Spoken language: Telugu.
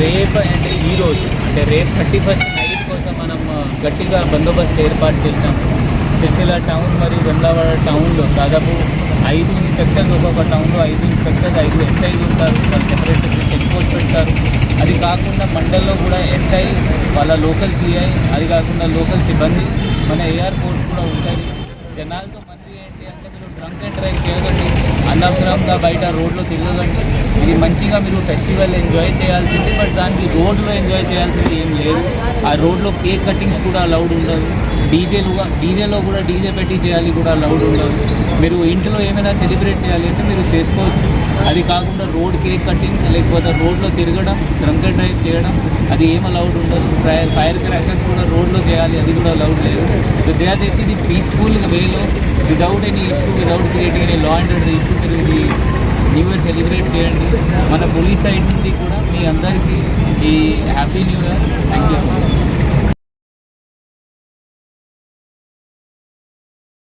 రేపు అంటే ఈరోజు అంటే రేపు థర్టీ ఫస్ట్ నైట్ కోసం మనం గట్టిగా బందోబస్తు ఏర్పాటు చేశాము సిరిసిల్ల టౌన్ మరియు వెమ్లవాడ టౌన్లో దాదాపు ఐదు ఇన్స్పెక్టర్లు ఒక్కొక్క టౌన్లో ఐదు ఇన్స్పెక్టర్స్ ఐదు ఎస్ఐలు ఉంటారు. వాళ్ళు సెపరేట్ చెక్ పోస్ట్ పెడతారు. అది కాకుండా మండల్లో కూడా ఎస్ఐ వాళ్ళ లోకల్ సిఐ అది కాకుండా లోకల్ సిబ్బంది మన ఏఆర్ ఫోర్స్ కూడా ఉంటాయి జనాలతో మంది ఏంటి అంటే మీరు డ్రంక్ అండ్ డ్రైవ్ చేయకండి. అనవసరంగా బయట రోడ్లో తిరగకండి. ఇది మంచిగా మీరు ఫెస్టివల్ ఎంజాయ్ చేయాల్సింది బట్ దానికి రోడ్లో ఎంజాయ్ చేయాల్సింది ఏం లేదు. ఆ రోడ్లో కేక్ కటింగ్స్ కూడా అలౌడ్ ఉండదు. డీజేలు డీజేలో కూడా డీజే పెట్టి చేయాలి కూడా లౌడ్ ఉండదు. మీరు ఇంట్లో ఏమైనా సెలబ్రేట్ చేయాలి అంటే మీరు చేసుకోవచ్చు. అది కాకుండా రోడ్ కేక్ కట్టింగ్ లేకపోతే రోడ్లో తిరగడం డ్రంక్ డ్రైవ్ చేయడం అది ఏం అలౌడ్ ఉండదు. ఫైర్ ఫైర్ క్రాకర్స్ కూడా రోడ్లో చేయాలి అది కూడా అలౌడ్ లేదు. సో దయచేసి ఇది పీస్ఫుల్ వేలో without any issue without creating any law and order issue మీరు ఇది న్యూ ఇయర్ సెలబ్రేట్ చేయండి. మన పోలీస్ సైడ్ నుండి కూడా మీ అందరికీ ఈ happy new year thank you so much